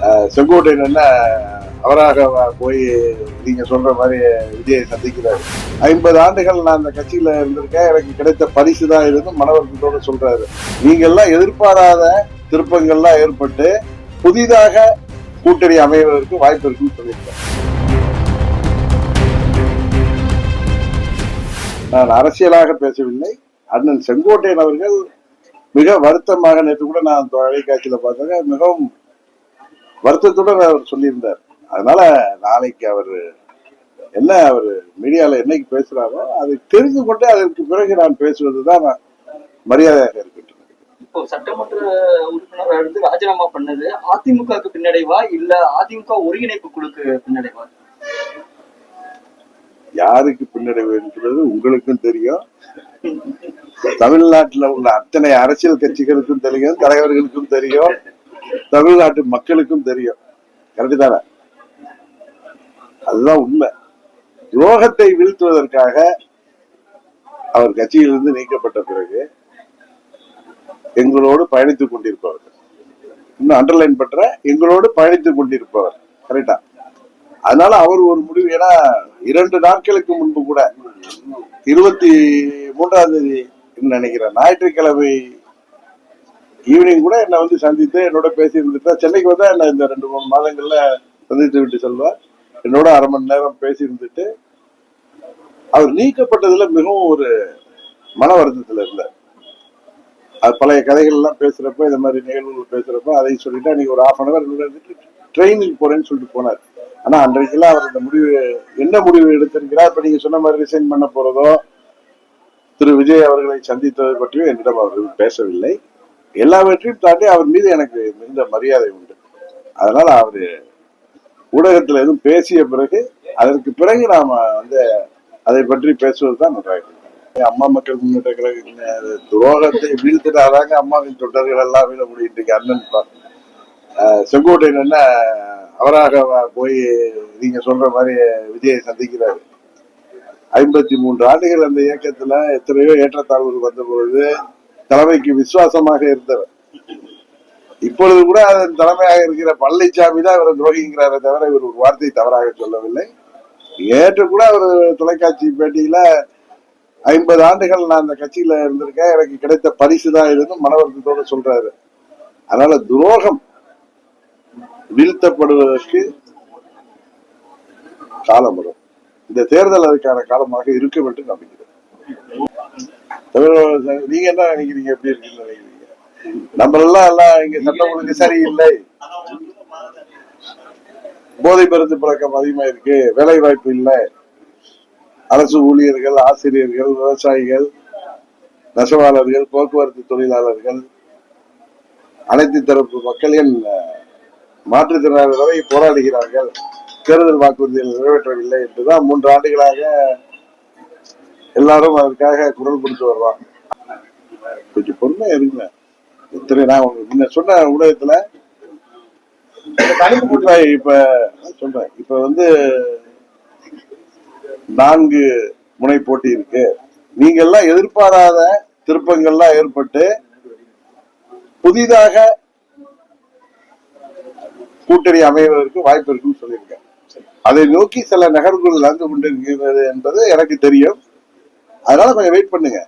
அஹ், என்ன அவராக போய் நீங்க சொல்ற மாதிரி விஜயை சந்திக்கிறார். ஐம்பது ஆண்டுகள் நான் அந்த கட்சியில இருந்திருக்கேன். எனக்கு கிடைத்த பரிசு தான் இருந்து மனவர்த்தத்தோட சொல்றாரு. நீங்க எல்லாம் எதிர்பாராத திருப்பங்கள்லாம் ஏற்பட்டு புதிதாக கூட்டணி அமைவதற்கு வாய்ப்பு இருக்குன்னு சொல்லியிருக்கேன் நான் அரசியலாக பேசவில்லை. அண்ணன் செங்கோட்டையன் அவர்கள் மிக வருத்தமாக நேற்று கூட நான் தொலைக்காட்சியில பார்த்தேங்க. மிகவும் வருத்தத்துடன் அவர் சொல்லியிருந்தார். அதனால நாளைக்கு அவர் என்ன அவர் மீடியால என்னைக்கு பேசுறாரோ அதை தெரிந்து கொண்டு அதற்கு பிறகு நான் பேசுவதுதான் மரியாதையாக இருக்கட்டும் இப்போ சட்டமன்ற உறுப்பினரா இருந்து ராஜினாமா பண்ணது அதிமுகவுக்கு பின்னடைவா இல்ல அதிமுக ஒருங்கிணைப்பு குழுக்கு பின்னடைவா? யாருக்கு பின்னடைவு என்பது உங்களுக்கும் தெரியும். தமிழ்நாட்டில் உள்ள அத்தனை அரசியல் கட்சிகளுக்கும் தெரியும் தலைவர்களுக்கும் தெரியும். தமிழ்நாட்டு மக்களுக்கும் தெரியும். கரெக்டு தானே? அதுதான் உண்மை. துரோகத்தை வீழ்த்துவதற்காக அவர் கட்சியிலிருந்து நீக்கப்பட்ட பிறகு எங்களோடு பயணித்துக் கொண்டிருப்பவர் இன்னும் அண்டர்லைன் பண்ற எங்களோடு பயணித்துக் கொண்டிருப்பவர். கரெக்டா அதனால அவர் ஒரு முடிவு ஏன்னா இரண்டு நாட்களுக்கு முன்பு கூட இருபத்தி மூன்றாம் தேதி நினைக்கிறேன் ஞாயிற்றுக்கிழமை ஈவினிங் கூட என்னை வந்து சந்தித்து என்னோட பேசி இருந்துட்டா சென்னைக்கு வந்தா என்ன இந்த ரெண்டு மூணு மாதங்கள்ல சந்தித்து விட்டு செல்வார். என்னோட அரை மணி நேரம் பேசி இருந்துட்டு அவர் நீக்கப்பட்டதுல மிகவும் ஒரு மன வருத்தத்துல இருந்தார். அது பழைய கதைகள் எல்லாம் பேசுறப்ப இந்த மாதிரி நிகழ்வுகள் பேசுறப்ப அதை சொல்லிட்டு அன்னைக்கு ஒரு ஹாஃப் அன் அவர் இருந்துட்டு ட்ரெயினில் போறேன்னு சொல்லிட்டு போனார். ஆனா அன்றைக்கெல்லாம் அவர் இந்த முடிவு என்ன முடிவு எடுத்திருக்கிறார்? இப்ப நீங்க சொன்ன மாதிரி ரிசைன் பண்ண போறதோ திரு. விஜய் அவர்களை சந்தித்தது பற்றியும் என்னிடம் அவர்கள் பேசவில்லை. எல்லாவற்றையும் தாண்டி அவர் மீது எனக்கு மிகுந்த மரியாதை உண்டு. அதனால அவரு ஊடகத்துல எதுவும் பேசிய பிறகு அதற்கு பிறகு நாம வந்து அதை பற்றி பேசுவது தான் நன்றாக அம்மா மக்கள் முன்னேற்ற கழக துரோகத்தை வீழ்த்தினாதாங்க அம்மாவின் தொண்டர்கள் எல்லாம் வீழ முடியும் இருக்கு அண்ணன் பா- அஹ் செங்கோட்டையன் என்ன அவராக போய் நீங்க சொல்ற மாதிரி விஜயை சந்திக்கிறாரு. ஐம்பத்தி மூன்று ஆண்டுகள் அந்த இயக்கத்துல எத்தனையோ ஏற்றத்தாழ்வுகள் வந்த பொழுது தலைமைக்கு விசுவாசமாக இருந்தவர். இப்பொழுது கூட அதன் தலைமையாக இருக்கிற பழனிசாமி தான் இவர் துரோகிங்கிறாரே தவிர இவர் ஒரு வார்த்தை தவறாக சொல்லவில்லை. நேற்று கூட அவர் தொலைக்காட்சி பேட்டியில ஐம்பது ஆண்டுகள் நான் அந்த கட்சியில இருந்திருக்கேன் எனக்கு கிடைத்த பரிசு தான் இருந்து மனவர்த்தத்தோடு சொல்றாரு. அதனால துரோகம் வீழ்த்தப்படுவதற்கு காலம் வரும். இந்த தேர்தல் அதுக்கான காலமாக இருக்கும் என்று நம்புகிறேன். நீங்க என்ன நினைக்கிறீங்க? எப்படி இருக்குன்னு நினைக்கிறீங்க? நம்ம எல்லாம் எல்லாம் இங்க சட்டம் ஒழுங்கு சரியில்லை. போதை மருந்து பழக்கம் அதிகமா இருக்கு. வேலை வாய்ப்பு இல்லை. அரசு ஊழியர்கள் ஆசிரியர்கள் விவசாயிகள் நெசவாளர்கள் போக்குவரத்து தொழிலாளர்கள் அனைத்து தரப்பு மக்களின் மாற்றுத்திறனாளர்களை போராடுகிறார்கள். தேர்தல் வாக்குறுதிகள் நிறைவேற்றவில்லை என்றுதான் மூன்று ஆண்டுகளாக எல்லாரும் அதற்காக குரல் கொடுத்து வர்றோம் கொஞ்சம் பொறுமை இருங்க. இத்தனை நான் உங்களுக்கு முன்ன சொன்ன ஊடகத்துல இப்ப இப்ப சொல்றேன். இப்ப வந்து நான்கு முனை போட்டி இருக்கு. நீங்க எல்லாம் எதிர்பாராத திருப்பங்கள்லாம் ஏற்பட்டு புதிதாக கூட்டணி அமைவதற்கு வாய்ப்பு இருக்குன்னு சொல்லியிருக்கேன். அதை நோக்கி சில நகர்வுகள் நடந்து கொண்டிருக்கிறது என்பது எனக்கு தெரியும். அதனால கொஞ்சம் வெயிட் பண்ணுங்க.